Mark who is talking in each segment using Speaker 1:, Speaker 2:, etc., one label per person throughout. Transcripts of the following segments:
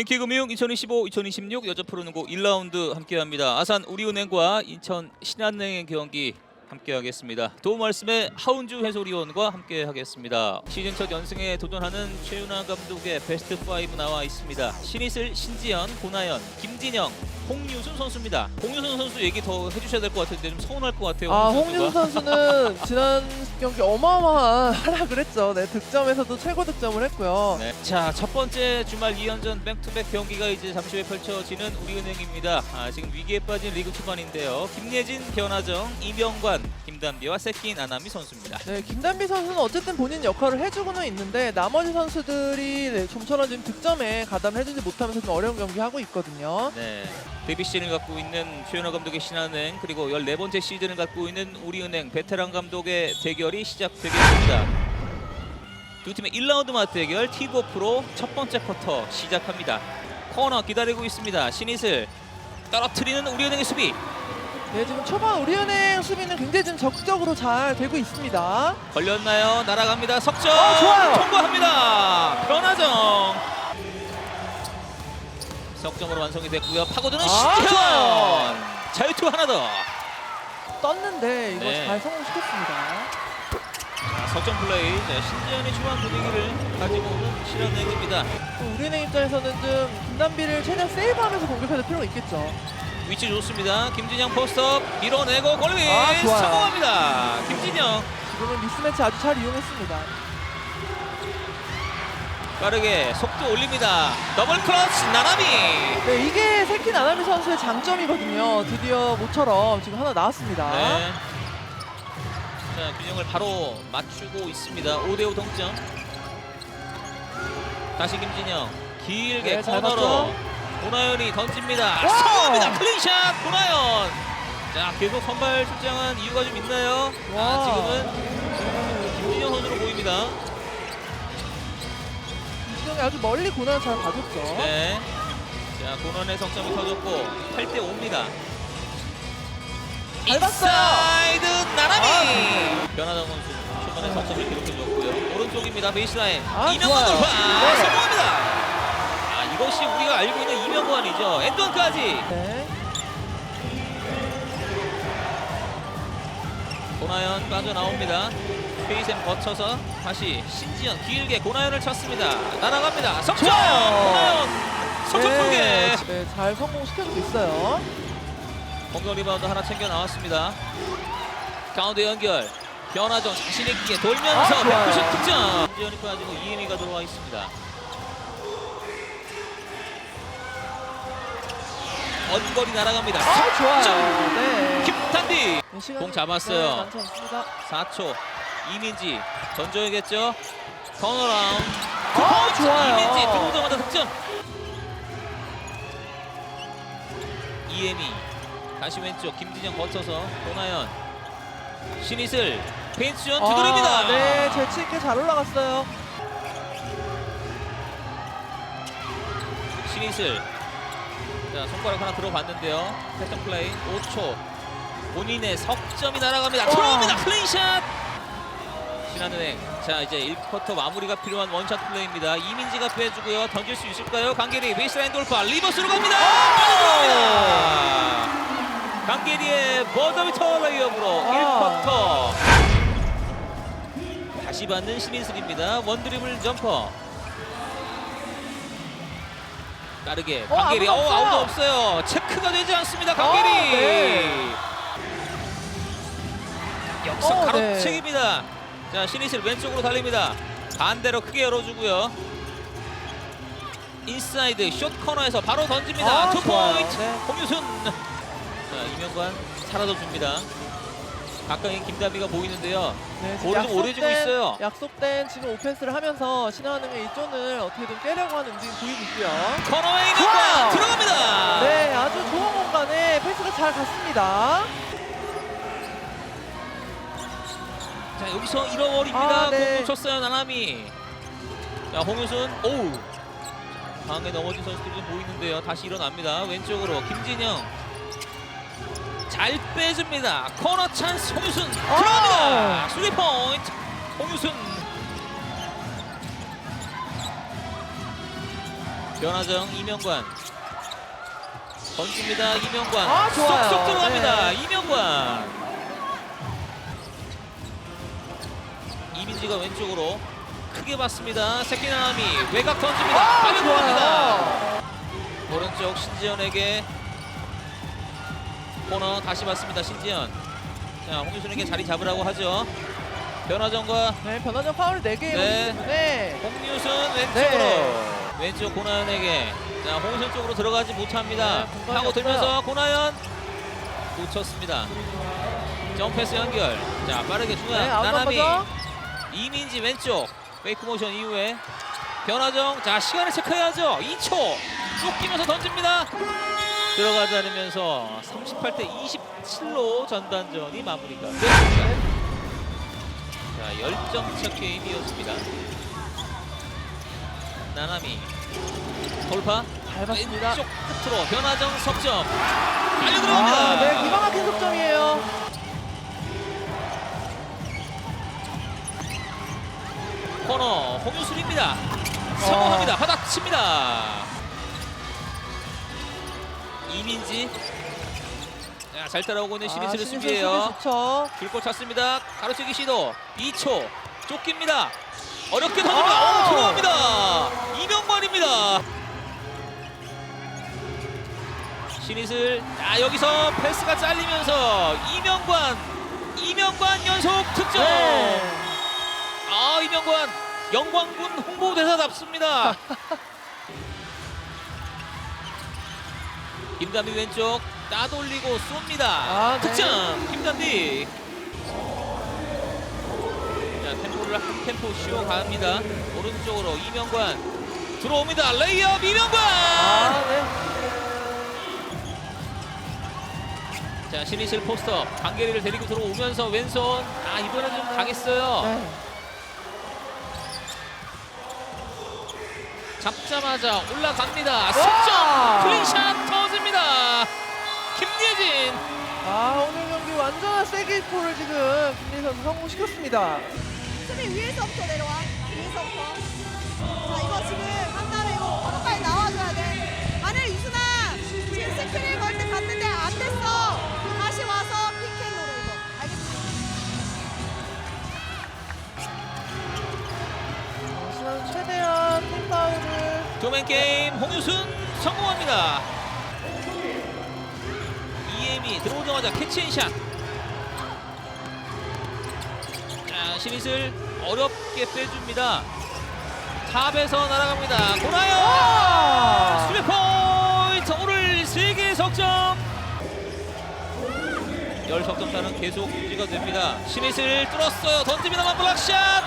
Speaker 1: BNK금융 2025-2026 여자 프로농구 1라운드 함께합니다. 아산 우리은행과 인천 신한은행 경기 함께하겠습니다. 도움 말씀에 하운주 해설위원과 함께하겠습니다. 시즌 첫 연승에 도전하는 최윤아 감독의 베스트 5 나와 있습니다. 신이슬, 신지연, 고나연, 김진영, 홍유순 선수입니다. 홍유순 선수 얘기 더 해주셔야 될 것 같은데 좀 서운할 것 같아요.
Speaker 2: 아,
Speaker 1: 홍유순.
Speaker 2: 선수는 지난 경기 어마어마한 활약을 했죠. 네, 득점에서도 최고 득점을 했고요.
Speaker 1: 네. 자, 첫 번째 주말 2연전 백투백 경기가 이제 잠시 후에 펼쳐지는 우리은행입니다. 아, 지금 위기에 빠진 리그 초반인데요. 김예진, 변하정, 이병관, 김단비와 세킨 아나미 선수입니다.
Speaker 2: 네, 김단비 선수는 어쨌든 본인 역할을 해주고는 있는데 나머지 선수들이 네, 좀처럼 지금 득점에 가담해주지 못하면서 좀 어려운 경기 하고 있거든요.
Speaker 1: 네. 데뷔 시즌을 갖고 있는 최윤호 감독의 신한은행 그리고 14번째 시즌을 갖고 있는 우리은행 베테랑 감독의 대결이 시작되겠습니다. 두 팀의 1라운드 맞대결 티고 프로 첫 번째 쿼터 시작합니다. 코너 기다리고 있습니다. 신이슬 떨어뜨리는 우리은행의 수비
Speaker 2: 네, 지금 초반 우리은행 수비는 굉장히 지금 적극적으로 잘 되고 있습니다.
Speaker 1: 걸렸나요? 날아갑니다. 석점
Speaker 2: 어, 좋아요.
Speaker 1: 통과합니다. 변하정 석점으로 완성이 됐고요. 파고드는
Speaker 2: 아,
Speaker 1: 신지현
Speaker 2: 좋아요.
Speaker 1: 자유투 하나 더.
Speaker 2: 떴는데 이거
Speaker 1: 네.
Speaker 2: 잘 성공시켰습니다.
Speaker 1: 자, 석점 플레이. 네, 신지현의 중요한 분위기를 가지고 오는 실현행입니다.
Speaker 2: 또 우리은행 입장에서는 좀 김단비를 최대한 세이브하면서 공격해야 될 필요가 있겠죠.
Speaker 1: 위치 좋습니다. 김진영 포스트업 밀어내고 골밑
Speaker 2: 아, 좋아요.
Speaker 1: 성공합니다. 김진영
Speaker 2: 지금은 미스매치 아주 잘 이용했습니다.
Speaker 1: 빠르게 속도 올립니다. 더블 클러치 나나미.
Speaker 2: 네, 이게 세키 나나미 선수의 장점이거든요. 드디어 모처럼 지금 하나 나왔습니다.
Speaker 1: 네. 자, 균형을 바로 맞추고 있습니다. 5대5 동점. 다시 김진영. 길게
Speaker 2: 네, 잘
Speaker 1: 코너로? 고나연이 던집니다. 성공합니다. 클린샷 고나연. 자, 계속 선발 출장한 이유가 좀 있나요? 아,
Speaker 2: 와.
Speaker 1: 지금은 김진영 선수로 보입니다.
Speaker 2: 이정이 아주 멀리 고난을 잘 봐줬죠.
Speaker 1: 네. 자, 고난의 석점이 터졌고 8대 5입니다.
Speaker 2: 잘 봤어요.
Speaker 1: 인사이드 나나미.
Speaker 2: 아,
Speaker 1: 변화정 선수 초반에 석점을 기록해줬고요. 오른쪽입니다. 베이스라인.
Speaker 2: 아, 좋아요.
Speaker 1: 돌파.
Speaker 2: 네.
Speaker 1: 성공합니다. 아, 이것이 우리가 알고 있는
Speaker 2: 네.
Speaker 1: 고나연 빠져나옵니다. 페이셈 거쳐서 다시 신지현 길게 고나연을 쳤습니다. 날아갑니다. 석점. 고나연. 석점 두 개.
Speaker 2: 네, 네, 잘 성공시켜주고 있어요.
Speaker 1: 공격 리바운드 하나 챙겨 나왔습니다. 가운데 연결. 변화정 자신 있게 돌면서
Speaker 2: 아, 좋아요.
Speaker 1: 190 득점. 신지현이 빠지고 이혜미가 들어와 있습니다. 원거리 날아갑니다.
Speaker 2: 아, 좋아요. 네.
Speaker 1: 김탄디.
Speaker 2: 네,
Speaker 1: 공 잡았어요.
Speaker 2: 네, 많지 않습니다.
Speaker 1: 4초. 이민지 던져야겠죠. 턴어라운드.
Speaker 2: 아, 좋아요.
Speaker 1: 이민지 들어오자마자 득점. 이혜미 다시 왼쪽 김진영 거쳐서 도나연 신이슬 페인트전 두드립니다.
Speaker 2: 아, 네, 재치 있게 잘 올라갔어요.
Speaker 1: 신이슬 자 손가락 하나 들어봤는데요. 패턴 플레이 5초 본인의 석점이 날아갑니다.
Speaker 2: 와.
Speaker 1: 들어옵니다. 클린샷. 신한은행 자 이제 1쿼터 마무리가 필요한 원샷 플레이입니다. 이민지가 빼주고요. 던질 수 있을까요? 강계리 베이스라인 돌파 리버스로 갑니다. 강계리의 버저비터 레이업으로
Speaker 2: 아.
Speaker 1: 1쿼터 다시 받는 신인슬입니다. 원드리블 점퍼 빠르게
Speaker 2: 어,
Speaker 1: 강계리 어,
Speaker 2: 아무도 없어요.
Speaker 1: 없어요. 체크가 되지 않습니다. 강계리
Speaker 2: 어, 네.
Speaker 1: 역습
Speaker 2: 어,
Speaker 1: 가로채기입니다. 자 신이슬 왼쪽으로 달립니다. 반대로 크게 열어주고요. 인사이드 숏 코너에서 바로 던집니다.
Speaker 2: 아,
Speaker 1: 투
Speaker 2: 좋아요.
Speaker 1: 포인트
Speaker 2: 네.
Speaker 1: 홍유순. 자 이명관 사라져 줍니다. 가까이 김다비가 보이는데요.
Speaker 2: 네, 지금
Speaker 1: 볼을 좀 오래 주고
Speaker 2: 약속된-
Speaker 1: 있어요.
Speaker 2: 약속된 지금 오펜스를 하면서 신한은행의 이 존을 어떻게든 깨려고 하는 움직임 보이고 있고요.
Speaker 1: 코너에
Speaker 2: 좋아요.
Speaker 1: 이명관 들어갑니다.
Speaker 2: 네, 아주 좋은 공간에 패스가 잘 갔습니다.
Speaker 1: 자 여기서 잃어버립니다.
Speaker 2: 아, 네.
Speaker 1: 공 놓쳤어요 나나미. 자 홍유순 오우. 방에 넘어진 선수들이 좀 보이는데요. 다시 일어납니다. 왼쪽으로 김진영. 잘 빼줍니다. 코너 찬스 홍유순 들어갑니다. 수리 포인트 홍유순. 변화정 이명관 던집니다 이명관
Speaker 2: 아, 좋아요.
Speaker 1: 쏙쏙 들어갑니다
Speaker 2: 네.
Speaker 1: 이명관 이민지가 왼쪽으로 크게 봤습니다 세키나미 외곽 던집니다
Speaker 2: 아, 좋아요.
Speaker 1: 오른쪽 신지현에게 코너 다시 봤습니다 신지현. 자 홍유순에게 자리 잡으라고 하죠. 변화정과
Speaker 2: 네, 변화정 파울이 4개이기
Speaker 1: 네.
Speaker 2: 때문에
Speaker 1: 홍유순 왼쪽으로.
Speaker 2: 네.
Speaker 1: 왼쪽 고나연에게. 자 홍유순 쪽으로 들어가지 못합니다.
Speaker 2: 네, 공간이
Speaker 1: 하고
Speaker 2: 없어요.
Speaker 1: 들면서 고나연 놓쳤습니다. 점패스 연결. 자 빠르게 중앙
Speaker 2: 네,
Speaker 1: 나나미. 이민지 왼쪽. 페이크 모션 이후에 변화정. 자 시간을 체크해야죠. 2초. 쫓기면서 던집니다 들어가지 않으면서 38대 27로 전반전이 마무리가 됐습니다 자 10점 차 게임이었습니다 나나미 돌파
Speaker 2: 잘 봤습니다.
Speaker 1: 왼쪽 끝으로 변화정 석점 빨리 들어갑니다
Speaker 2: 아, 네, 기가 막힌 속점이에요.
Speaker 1: 코너 홍유순입니다. 성공합니다. 바닥 칩니다. 이민지. 자, 잘 따라오고 있는
Speaker 2: 아, 신인수
Speaker 1: 수비해요.
Speaker 2: 수비 좋죠.
Speaker 1: 줄곧 찼습니다. 가로채기 시도 2초 쫓깁니다. 어렵게 던집니다.
Speaker 2: 아!
Speaker 1: 오, 들어갑니다. 이명관입니다. 신이슬 자 여기서 패스가 잘리면서 이명관 이명관 연속 득점.
Speaker 2: 네.
Speaker 1: 아 이명관 영광군 홍보대사답습니다. 김단비 왼쪽 따돌리고 쏩니다.
Speaker 2: 아, 네.
Speaker 1: 득점 김단비. 자 템포를 한 템포 쉬어갑니다. 오른쪽으로 이명관 들어옵니다. 레이업 이명관.
Speaker 2: 아, 네.
Speaker 1: 자 신이슬 포스터 강계리를 데리고 들어오면서 왼손 아 이번엔 좀 강했어요.
Speaker 2: 네.
Speaker 1: 잡자마자 올라갑니다.
Speaker 2: 와!
Speaker 1: 석점 클린샷 터집니다. 김예진
Speaker 2: 아, 오늘 경기 완전한 세게이포를 지금 김민 선수 성공시켰습니다.
Speaker 3: 수비 위에서부터 내려와. 위에서부터. 자, 이거 지금 한나라 이거 바로 빨리 나와줘야 돼. 아니, 유순아. 지금 스크린 걸 때 갔는데 안 됐어. 다시 와서 픽앤롤을 이거. 알겠지?
Speaker 2: 어, 최대한 팀 파울을
Speaker 1: 도맨 게임 홍유순 성공합니다. 들어오자마자 캐치앤샷. 자 신이슬 어렵게 빼줍니다. 탑에서 날아갑니다. 고나요
Speaker 2: 아!
Speaker 1: 스리 포인트 오늘 세개 석점. 열 석점 차는 계속 유지가 됩니다. 신이슬 뚫었어요. 던집니다만 블락샷.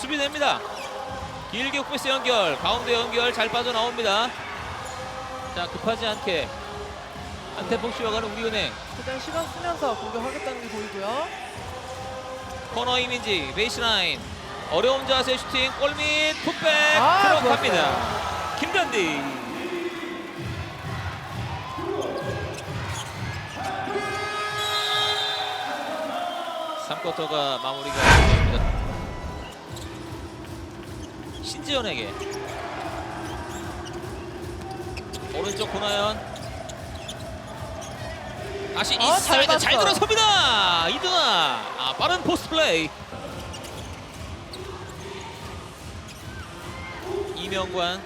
Speaker 1: 수비됩니다. 길게 옥패스 연결, 가운데 연결 잘 빠져나옵니다. 자 급하지 않게 안테폭 쉬어가는 우리은행.
Speaker 2: 최대한 시간 쓰면서 공격하겠다는 게 보이고요.
Speaker 1: 코너 이민지 베이스라인. 어려운 자세 슈팅 골밑 풋백.
Speaker 2: 아,
Speaker 1: 들어갑니다. 김단디. 삼쿼터가 마무리가 됐습니다. 신지현에게. 오른쪽 고나연 다시
Speaker 2: 아, 잘
Speaker 1: 인사이드 잘
Speaker 2: 봤어.
Speaker 1: 들어섭니다. 이등아 아, 빠른 포스트 플레이 이명관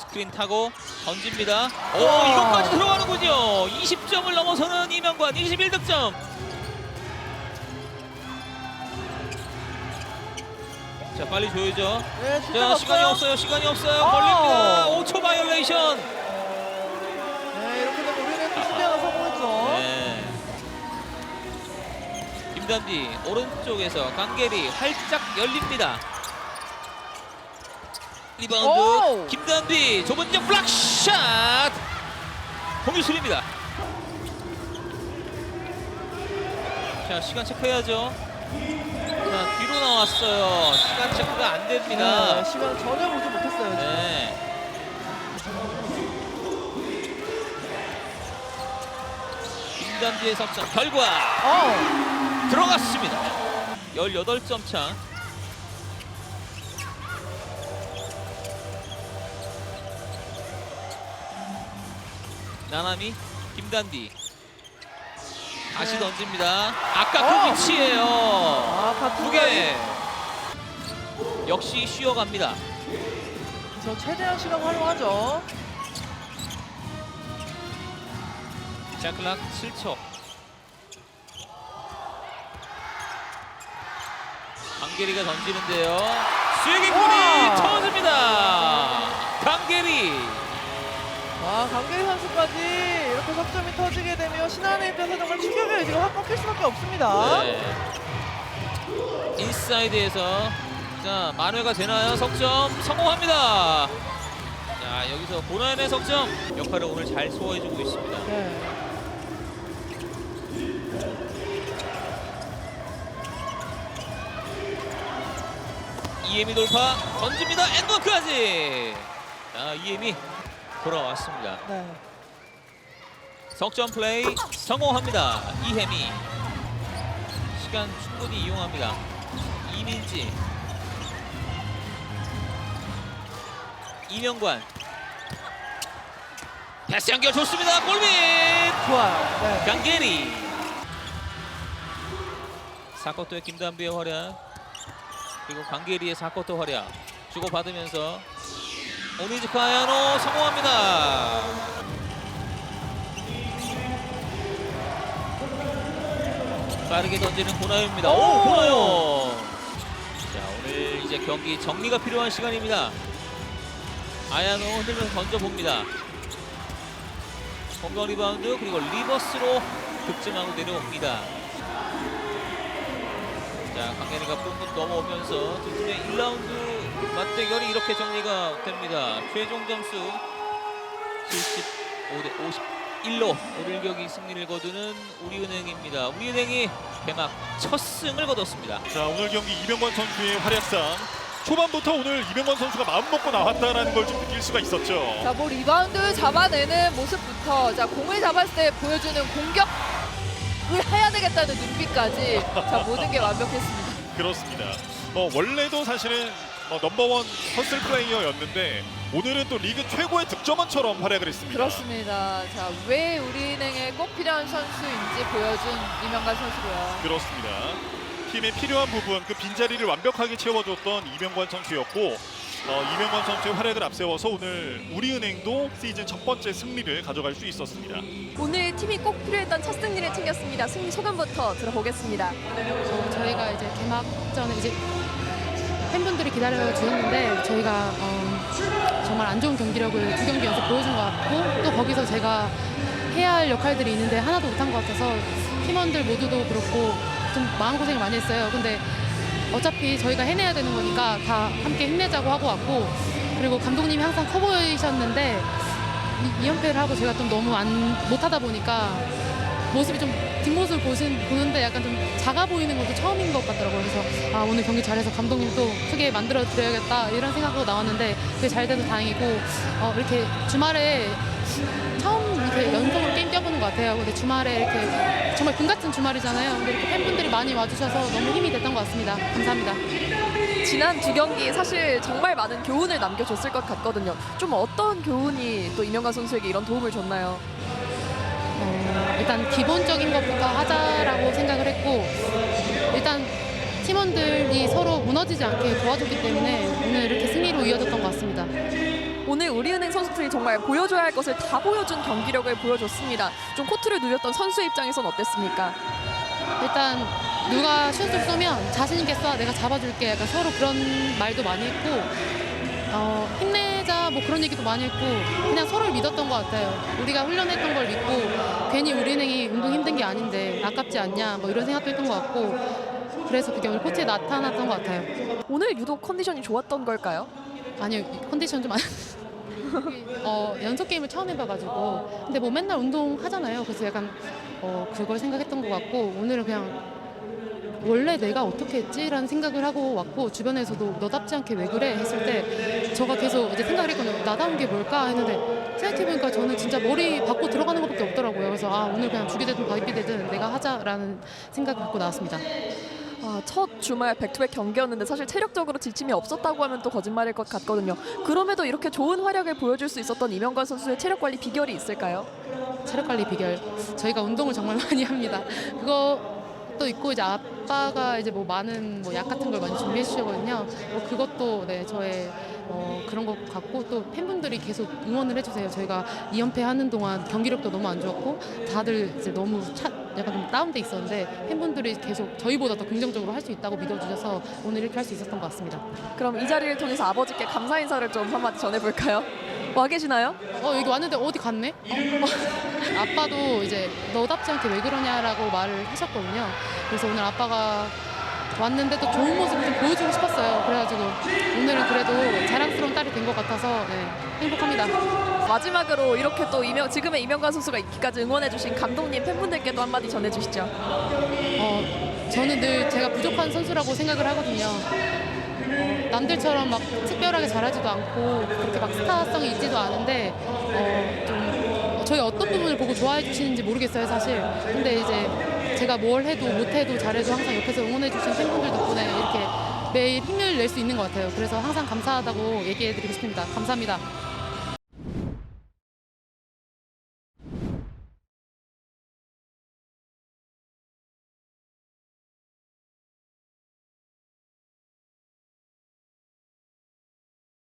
Speaker 1: 스크린 타고 던집니다. 오
Speaker 2: 와.
Speaker 1: 이것까지 들어가는군요. 20점을 넘어서는 이명관 21득점. 자 빨리 줘야죠.
Speaker 2: 네,
Speaker 1: 자 시간이
Speaker 2: 없어요.
Speaker 1: 시간이 없어요.
Speaker 2: 어.
Speaker 1: 걸립니다. 5초 바이올레이션. 김단비 오른쪽에서 강계리 활짝 열립니다. 리바운드
Speaker 2: 오!
Speaker 1: 김단비 좁은 점 블락샷 홍유슬입니다. 자 시간 체크해야죠. 자 뒤로 나왔어요. 시간 체크가 안 됩니다.
Speaker 2: 네, 시간 전혀 보지 못했어요.
Speaker 1: 네. 김단비의 석점 결과
Speaker 2: 어,
Speaker 1: 들어갔습니다. 18점 차. 나나미 김단디 다시
Speaker 2: 네.
Speaker 1: 던집니다. 아까 그 어! 위치에요.
Speaker 2: 아,
Speaker 1: 두 개. 역시 쉬어갑니다.
Speaker 2: 저 최대한 시간 활용하죠.
Speaker 1: 자클락 7초. 강계리가 던지는데요.
Speaker 2: 우와.
Speaker 1: 터집니다. 강계리.
Speaker 2: 와, 강계리 선수까지 이렇게 석점이 터지게 되면 신한의 입장에서 정말 충격의 의지가 확 꺾일 수밖에 없습니다.
Speaker 1: 네. 인사이드에서 자 만회가 되나요? 석점 성공합니다. 자 여기서 고나연의 석점 역할을 오늘 잘 소화해주고 있습니다.
Speaker 2: 네.
Speaker 1: 이엠이 돌파 던집니다. 엔드워크까지. 자 이엠이 돌아왔습니다.
Speaker 2: 네.
Speaker 1: 석점 플레이 성공합니다. 이혜미 시간 충분히 이용합니다. 이민지 이명관 패스 연결 좋습니다. 골밑
Speaker 2: 좋아요. 네.
Speaker 1: 강계리 사코토의 김단비의 활약 그리고 강계리의 사코토 활약 주고받으면서 오니즈카야노 성공합니다. 빠르게 던지는 고나요입니다. 오,
Speaker 2: 오!
Speaker 1: 고나요. 자, 오늘 이제 경기 정리가 필요한 시간입니다. 아야노 흔들면서 던져봅니다. 공격 리바운드 그리고 리버스로 득점하고 내려옵니다. 자, 강현이가 뿜뿜 넘어오면서 두 팀의 1라운드 맞대결이 이렇게 정리가 됩니다. 최종 점수 75대 51로 오늘 경기 승리를 거두는 우리은행입니다. 우리은행이 개막 첫 승을 거뒀습니다.
Speaker 4: 자 오늘 경기 이병관 선수의 활약상 초반부터 오늘 이병관 선수가 마음 먹고 나왔다라는 걸 좀 느낄 수가 있었죠.
Speaker 5: 자, 뭐 리바운드 잡아내는 모습부터 자 공을 잡았을 때 보여주는 공격 을 해야 되겠다는 눈빛까지 자 모든 게 완벽했습니다.
Speaker 4: 그렇습니다. 뭐 원래도 사실은 뭐 넘버원 허슬 플레이어였는데 오늘은 또 리그 최고의 득점원처럼 활약을 했습니다.
Speaker 5: 그렇습니다. 자 왜 우리은행에 꼭 필요한 선수인지 보여준 이명관 선수고요.
Speaker 4: 그렇습니다. 팀에 필요한 부분 그 빈자리를 완벽하게 채워줬던 이병관 선수였고 어, 이병관 선수의 활약을 앞세워서 오늘 우리은행도 시즌 첫 번째 승리를 가져갈 수 있었습니다.
Speaker 3: 오늘 팀이 꼭 필요했던 첫 승리를 챙겼습니다. 승리 소감부터 들어보겠습니다.
Speaker 6: 어, 저희가 이제 개막전에 이제 팬분들이 기다려 주셨는데 저희가 어, 정말 안 좋은 경기력을 두 경기 연속 보여준 것 같고 또 거기서 제가 해야 할 역할들이 있는데 하나도 못한 것 같아서 팀원들 모두도 그렇고 좀 마음고생을 많이 했어요. 근데 어차피 저희가 해내야 되는 거니까 다 함께 힘내자고 하고 왔고 그리고 감독님이 항상 커 보이셨는데 이, 이 연패를 하고 제가 좀 너무 안 못하다 보니까 모습이 좀 뒷모습을 보신, 보는데 약간 좀 작아 보이는 것도 처음인 것 같더라고요. 그래서 아 오늘 경기 잘해서 감독님 또 크게 만들어 드려야겠다 이런 생각으로 나왔는데 그게 잘 돼서 다행이고 어, 이렇게 주말에 처음 이렇게 연속으로 게임 것 같아요. 근데 주말에 이렇게 정말 금 같은 주말이잖아요. 근데 이렇게 팬분들이 많이 와주셔서 너무 힘이 됐던 것 같습니다. 감사합니다.
Speaker 3: 지난 두 경기 사실 정말 많은 교훈을 남겨줬을 것 같거든요. 좀 어떤 교훈이 또 이명관 선수에게 이런 도움을 줬나요?
Speaker 6: 어, 일단 기본적인 것부터 하자라고 생각을 했고 일단 팀원들이 서로 무너지지 않게 도와줬기 때문에 오늘 이렇게 승리로 이어졌던 것 같습니다.
Speaker 3: 오늘 우리은행 선수들이 정말 보여줘야 할 것을 다 보여준 경기력을 보여줬습니다. 좀 코트를 누볐던 선수 입장에선 어땠습니까?
Speaker 6: 일단 누가 슛을 쏘면 자신 있게 쏴 내가 잡아줄게 약간 서로 그런 말도 많이 했고 어, 힘내자 뭐 그런 얘기도 많이 했고 그냥 서로를 믿었던 것 같아요. 우리가 훈련했던 걸 믿고 괜히 우리은행이 운동 힘든 게 아닌데 아깝지 않냐 뭐 이런 생각도 했던 것 같고 그래서 그게 오늘 코트에 나타났던 것 같아요.
Speaker 3: 오늘 유독 컨디션이 좋았던 걸까요?
Speaker 6: 아니요 컨디션 좀 안. 어, 연속 게임을 처음 해봐가지고 근데 뭐 맨날 운동 하잖아요. 그래서 약간 어, 그걸 생각했던 것 같고 오늘은 그냥 원래 내가 어떻게 했지라는 생각을 하고 왔고 주변에서도 너답지 않게 왜 그래 했을 때 저가 계속 이제 생각을 했거든요. 나다운 게 뭘까 했는데 생각해보니까 저는 진짜 머리 받고 들어가는 것밖에 없더라고요. 그래서 아 오늘 그냥 죽이 되든 바위 되든 내가 하자라는 생각을 갖고 나왔습니다.
Speaker 7: 아, 첫 주말 백투백 경기였는데 사실 체력적으로 지침이 없었다고 하면 또 거짓말일 것 같거든요. 그럼에도 이렇게 좋은 활약을 보여줄 수 있었던 이명관 선수의 체력 관리 비결이 있을까요?
Speaker 6: 체력 관리 비결. 저희가 운동을 정말 많이 합니다. 그것도 있고 이제 아빠가 이제 뭐 많은 뭐 약 같은 걸 많이 준비해 주시거든요. 뭐 그것도 네 저의 어 그런 것 같고 또 팬분들이 계속 응원을 해주세요. 저희가 2연패 하는 동안 경기력도 너무 안 좋았고 다들 이제 너무 차, 약간 좀 다운돼 있었는데 팬분들이 계속 저희보다 더 긍정적으로 할 수 있다고 믿어주셔서 오늘 이렇게 할 수 있었던 것 같습니다.
Speaker 7: 그럼 이 자리를 통해서 아버지께 감사 인사를 좀 한마디 전해볼까요? 와 계시나요?
Speaker 6: 어 여기 왔는데 어디 갔네? 어. 아빠도 이제 너답지 않게 왜 그러냐라고 말을 하셨거든요. 그래서 오늘 아빠가 왔는데 또 좋은 모습을 좀 보여주고 싶었어요. 그래가지고 오늘은 그래도 자랑스러운 딸이 된 것 같아서 네, 행복합니다.
Speaker 7: 마지막으로 이렇게 또 이명, 지금의 이명관 선수가 있기까지 응원해주신 감독님 팬분들께도 한마디 전해주시죠.
Speaker 6: 어, 저는 늘 제가 부족한 선수라고 생각을 하거든요. 어, 남들처럼 막 특별하게 잘하지도 않고 그렇게 막 스타성이 있지도 않은데 어, 좀 저희 어떤 부분을 보고 좋아해 주시는지 모르겠어요 사실. 근데 이제 제가 뭘 해도 못해도 잘해도 항상 옆에서 응원해 주신 팬분들 덕분에 이렇게 매일 힘을 낼 수 있는 것 같아요. 그래서 항상 감사하다고 얘기해 드리고 싶습니다. 감사합니다.